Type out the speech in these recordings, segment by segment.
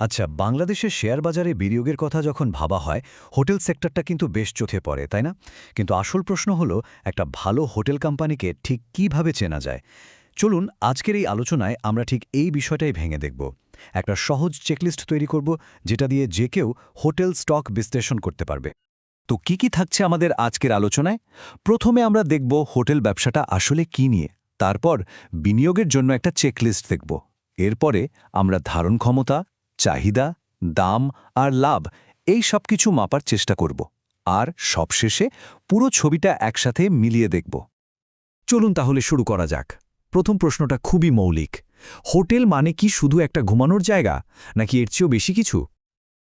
আচ্ছা বাংলাদেশের শেয়ার বাজারে বিনিয়োগের কথা যখন ভাবা হয়, হোটেল সেক্টরটা কিন্তু বেশ চোখে পড়ে, তাই না? কিন্তু আসল প্রশ্ন হলো, একটা ভালো হোটেল কোম্পানিকে ঠিক কীভাবে চেনা যায়? চলুন, আজকের এই আলোচনায় আমরা ঠিক এই বিষয়টাই ভেঙে দেখব। একটা সহজ চেকলিস্ট তৈরি করব, যেটা দিয়ে যে কেউ হোটেল স্টক বিশ্লেষণ করতে পারবে। তো কি কি থাকছে আমাদের আজকের আলোচনায়? প্রথমে আমরা দেখব হোটেল ব্যবসাটা আসলে কি নিয়ে। তারপর বিনিয়োগের জন্য একটা চেকলিস্ট দেখব। এরপরে আমরা ধারণ ক্ষমতা চাহিদা, দাম আর লাভ, এই সব কিছু মাপার চেষ্টা করব। আর সবশেষে পুরো ছবিটা একসাথে মিলিয়ে দেখব। চলুন তাহলে শুরু করা যাক। প্রথম প্রশ্নটা খুবই মৌলিক। হোটেল মানে কি শুধু একটা ঘুমানোর জায়গা, নাকি এর চেয়েও বেশি কিছু?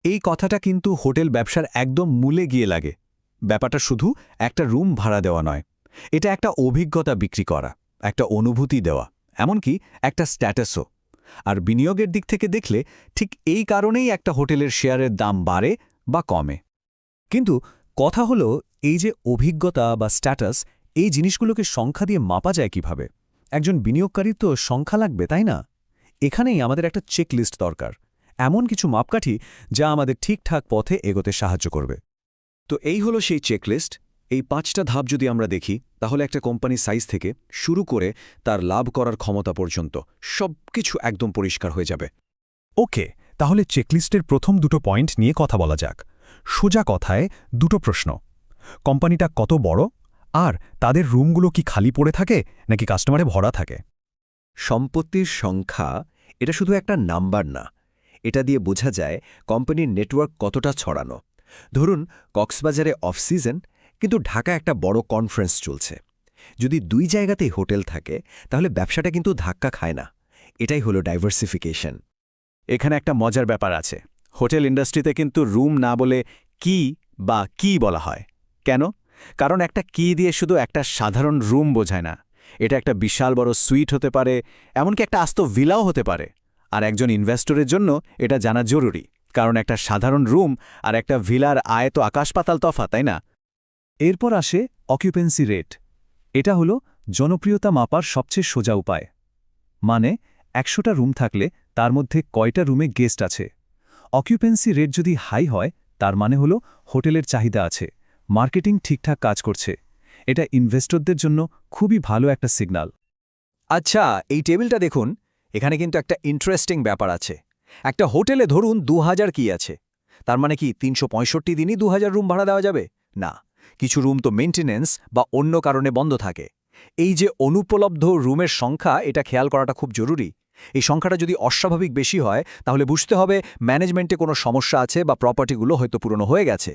এই কথাটা কিন্তু হোটেল ব্যবসার একদম মূলে গিয়ে লাগে। ব্যাপারটা শুধু একটা রুম ভাড়া দেওয়া নয়। এটা একটা অভিজ্ঞতা বিক্রি করা, একটা অনুভূতি দেওয়া, এমনকি একটা স্ট্যাটাসও। আর বিনিয়োগের দিক থেকে দেখলে ঠিক এই কারণেই একটা হোটেলের শেয়ারের দাম বাড়ে বা কমে। কিন্তু কথা হলো এই যে অভিজ্ঞতা বা স্ট্যাটাস, এই জিনিসগুলোকে সংখ্যা দিয়ে মাপা যায় কীভাবে? একজন বিনিয়োগকারীর তো সংখ্যা লাগবে, তাই না? এখানেই আমাদের একটা চেকলিস্ট দরকার, এমন কিছু মাপকাঠি যা আমাদের ঠিকঠাক পথে এগোতে সাহায্য করবে। তো এই হলো সেই চেকলিস্ট এই পাঁচটা ধাপ যদি আমরা দেখি, তাহলে একটা কোম্পানি সাইজ থেকে শুরু করে তার লাভ করার ক্ষমতা পর্যন্ত সব কিছু একদম পরিষ্কার হয়ে যাবে। ওকে, তাহলে চেকলিস্টের প্রথম দুটো পয়েন্ট নিয়ে কথা বলা যাক। সোজা কথায় দুটো প্রশ্ন। কোম্পানিটা কত বড়? আর তাদের রুমগুলো কি খালি পড়ে থাকে নাকি কাস্টমারে ভরা থাকে? সম্পত্তির সংখ্যা, এটা শুধু একটা নাম্বার না। এটা দিয়ে বোঝা যায় কোম্পানির নেটওয়ার্ক কতটা ছড়ানো। ধরুন, কক্সবাজারে অফ সিজন কিন্তু ঢাকা একটা বড় কনফারেন্স চলছে। যদি দুই জায়গাতেই হোটেল থাকে, তাহলে ব্যবসাটা কিন্তু ধাক্কা খায় না। এটাই হলো ডাইভার্সিফিকেশন এখানে একটা মজার ব্যাপার আছে। হোটেল ইন্ডাস্ট্রিতে কিন্তু রুম না বলে কি বা কি বলা হয়। কেন? কারণ একটা কি দিয়ে শুধু একটা সাধারণ রুম বোঝায় না। এটা একটা বিশাল বড় সুইট হতে পারে, এমনকি একটা আস্ত ভিলাও হতে পারে। আর একজন ইনভেস্টরের জন্য এটা জানা জরুরি। কারণ একটা সাধারণ রুম আর একটা ভিলার আয় তো আকাশপাতাল তফা তাই না? এরপর আসে অকিউপেন্সি রেট এটা হলো জনপ্রিয়তা মাপার সবচেয়ে সোজা উপায়। মানে একশোটা রুম থাকলে তার মধ্যে কয়টা রুমে গেস্ট আছে? অকিউপেন্সি রেট যদি হাই হয়, তার মানে হলো হোটেলের চাহিদা আছে, মার্কেটিং ঠিকঠাক কাজ করছে। এটা ইনভেস্টরদের জন্য খুবই ভালো একটা সিগন্যাল আচ্ছা এই টেবিলটা দেখুন, এখানে কিন্তু একটা ইন্টারেস্টিং ব্যাপার আছে। একটা হোটেলে ধরুন দু হাজার কি আছে, তার মানে কি তিনশো পঁয়ষট্টি দিনই দু হাজার রুম ভাড়া দেওয়া যাবে? না। কিছু রুম তো মেনটেনেন্স বা অন্য কারণে বন্ধ থাকে। এই যে অনুপলব্ধ রুমের সংখ্যা, এটা খেয়াল করাটা খুব জরুরি। এই সংখ্যাটা যদি অস্বাভাবিক বেশি হয়, তাহলে বুঝতে হবে ম্যানেজমেন্টে কোনো সমস্যা আছে বা প্রপার্টিগুলো হয়তো পুরনো হয়ে গেছে।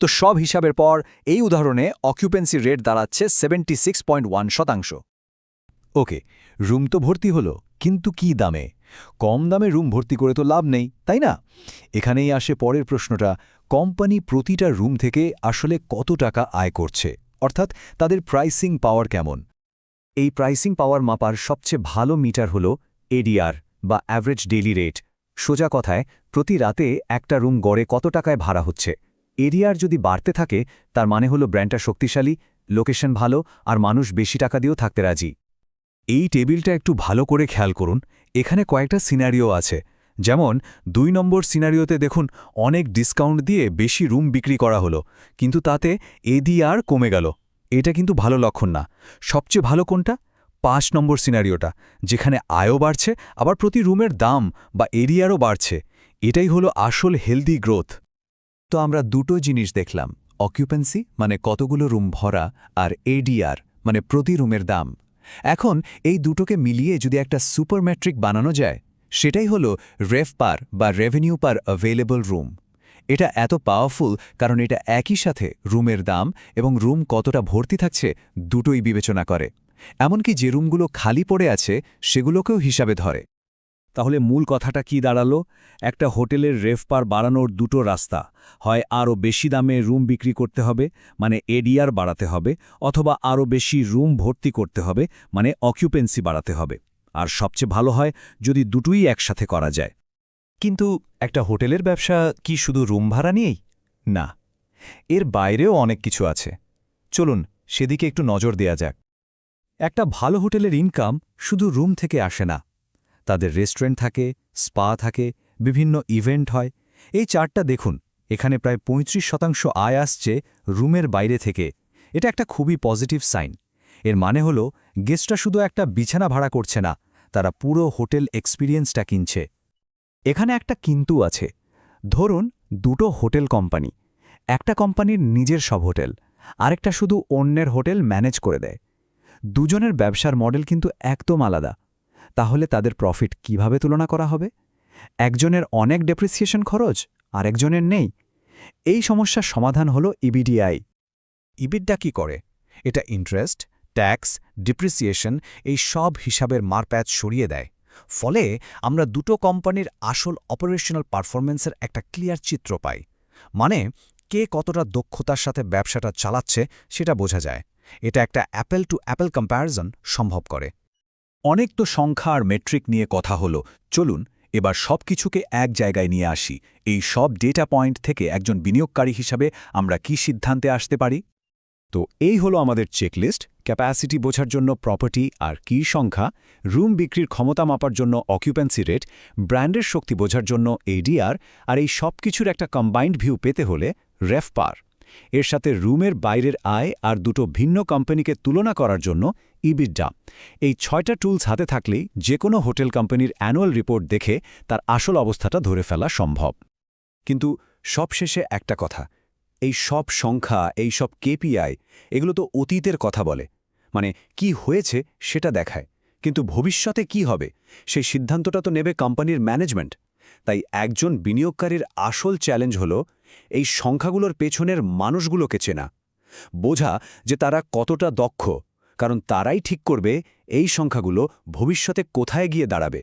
তো সব হিসাবের পর, এই উদাহরণে অকিউপেন্সি রেট দাঁড়াচ্ছে সেভেন্টি সিক্স পয়েন্ট ওয়ান শতাংশ। ওকে, রুম তো ভর্তি হলো, কিন্তু কি দামে? কম দামে রুম ভর্তি করে তো লাভ নেই, তাই না? এখানেই আসে পরের প্রশ্নটা কোম্পানি প্রতিটা রুম থেকে আসলে কত টাকা আয় করছে, অর্থাৎ তাদের প্রাইসিং পাওয়ার কেমন। এই প্রাইসিং পাওয়ার মাপার সবচেয়ে ভালো মিটার হল এডিআর বা অ্যাভারেজ ডেইলি রেট। সোজা কথায়, প্রতি রাতে একটা রুম গড়ে কত টাকায় ভাড়া হচ্ছে? এডিআর যদি বাড়তে থাকে, তার মানে হলো ব্র্যান্ডটা শক্তিশালী, লোকেশন ভালো আর মানুষ বেশি টাকা দিয়েও থাকতে রাজি। এই টেবিলটা একটু ভালো করে খেয়াল করুন, এখানে কয়েকটা সিনারিও আছে। যেমন, দুই নম্বর সিনারিওতে দেখুন, অনেক ডিসকাউন্ট দিয়ে বেশি রুম বিক্রি করা হলো, কিন্তু তাতে এডিআর কমে গেল। এটা কিন্তু ভালো লক্ষণ না। সবচেয়ে ভালো কোনটা? পাঁচ নম্বর সিনারিওটা, যেখানে আয়ও বাড়ছে, আবার প্রতি রুমের দাম বা এরিয়ারও বাড়ছে। এটাই হলো আসল হেলদি গ্রোথ। তো আমরা দুটো জিনিস দেখলাম, অকিউপেন্সি মানে কতগুলো রুম ভরা, আর এডিআর মানে প্রতি রুমের দাম। এখন এই দুটোকে মিলিয়ে যদি একটা সুপারম্যাট্রিক বানানো যায় সেটাই হলো রেফ পার বা রেভিনিউ পার অ্যাভেলেবল রুম এটা এত পাওয়ারফুল কারণ এটা একই সাথে রুমের দাম এবং রুম কতটা ভর্তি থাকছে দুটোই বিবেচনা করে। এমনকি যে রুমগুলো খালি পড়ে আছে সেগুলোকেও হিসাবে ধরে। তাহলে মূল কথাটা কি দাঁড়াল? একটা হোটেলের রেফপার বাড়ানোর দুটো রাস্তা। হয় আরও বেশি দামে রুম বিক্রি করতে হবে মানে এডিআর বাড়াতে হবে, অথবা আরও বেশি রুম ভর্তি করতে হবে মানে অকিউপেন্সি বাড়াতে হবে। আর সবচেয়ে ভালো হয় যদি দুটোই একসাথে করা যায়। কিন্তু একটা হোটেলের ব্যবসা কি শুধু রুম ভাড়া নিয়েই? না, এর বাইরেও অনেক কিছু আছে। চলুন সেদিকে একটু নজর দেয়া যাক। একটা ভালো হোটেলের ইনকাম শুধু রুম থেকে আসে না। তাদের রেস্টুরেন্ট থাকে স্পা থাকে, বিভিন্ন ইভেন্ট হয়। এই চার্টটা দেখুন, এখানে প্রায় ৩৫ শতাংশ আয় আসছে রুমের বাইরে থেকে। এটা একটা খুবই পজিটিভ সাইন এর মানে হলো গেস্টরা শুধু একটা বিছানা ভাড়া করছে না তারা পুরো হোটেল এক্সপিরিয়েন্সটা কিনছে। এখানে একটা কিন্তু আছে। ধরুন, দুটো হোটেল কোম্পানি। একটা কোম্পানির নিজের সব হোটেল, আরেকটা শুধু অন্যের হোটেল ম্যানেজ করে দেয়। দুজনের ব্যবসার মডেল কিন্তু একদম আলাদা। তাহলে তাদের প্রফিট কীভাবে তুলনা করা হবে? একজনের অনেক ডেপ্রিসিয়েশন খরচ, আরেকজনের নেই। এই সমস্যার সমাধান হলো ইবিডিআই। ইবিডটা কি করে? এটা ইন্টারেস্ট? ট্যাক্স, ডিপ্রিসিয়েশন এই সব হিসাবের মারপ্যাচ সরিয়ে দেয়। ফলে আমরা দুটো কোম্পানির আসল অপারেশনাল পারফরম্যান্সের একটা ক্লিয়ার চিত্র পাই। মানে কে কতটা দক্ষতার সাথে ব্যবসাটা চালাচ্ছে সেটা বোঝা যায়। এটা একটা অ্যাপেল টু অ্যাপেল কম্প্যারিজন সম্ভব করে। অনেক তো সংখ্যা আর মেট্রিক নিয়ে কথা হলো। চলুন, এবার সব কিছুকে এক জায়গায় নিয়ে আসি। এই সব ডেটা পয়েন্ট থেকে একজন বিনিয়োগকারী হিসাবে আমরা কি সিদ্ধান্তে আসতে পারি? তো এই হলো আমাদের চেকলিস্ট ক্যাপাসিটি বোঝার জন্য প্রপার্টি আর কি সংখ্যা রুম বিক্রির ক্ষমতা মাপার জন্য অকিউপেন্সি রেট ব্র্যান্ডের শক্তি বোঝার জন্য এডিআর আর এই সব কিছুর একটা কম্বাইন্ড ভিউ পেতে হলে রেফপার এর সাথে রুমের বাইরের আয় আর দুটো ভিন্ন কোম্পানিকে তুলনা করার জন্য ইবিডা এই ছয়টা টুলস হাতে থাকলেই যে কোনো হোটেল কোম্পানির অ্যানুয়াল রিপোর্ট দেখে তার আসল অবস্থাটা ধরে ফেলা সম্ভব। কিন্তু সবশেষে একটা কথা এই সব সংখ্যা, এই সব কেপিআই এগুলো তো অতীতের কথা বলে। মানে কি হয়েছে সেটা দেখায়। কিন্তু ভবিষ্যতে কি হবে? সেই সিদ্ধান্তটা তো নেবে কোম্পানির ম্যানেজমেন্ট। তাই একজন বিনিয়োগকারীর আসল চ্যালেঞ্জ হল, এই সংখ্যাগুলোর পেছনের মানুষগুলোকে চেনা। বোঝা যে তারা কতটা দক্ষ, কারণ তারাই ঠিক করবে এই সংখ্যাগুলো ভবিষ্যতে কোথায় গিয়ে দাঁড়াবে।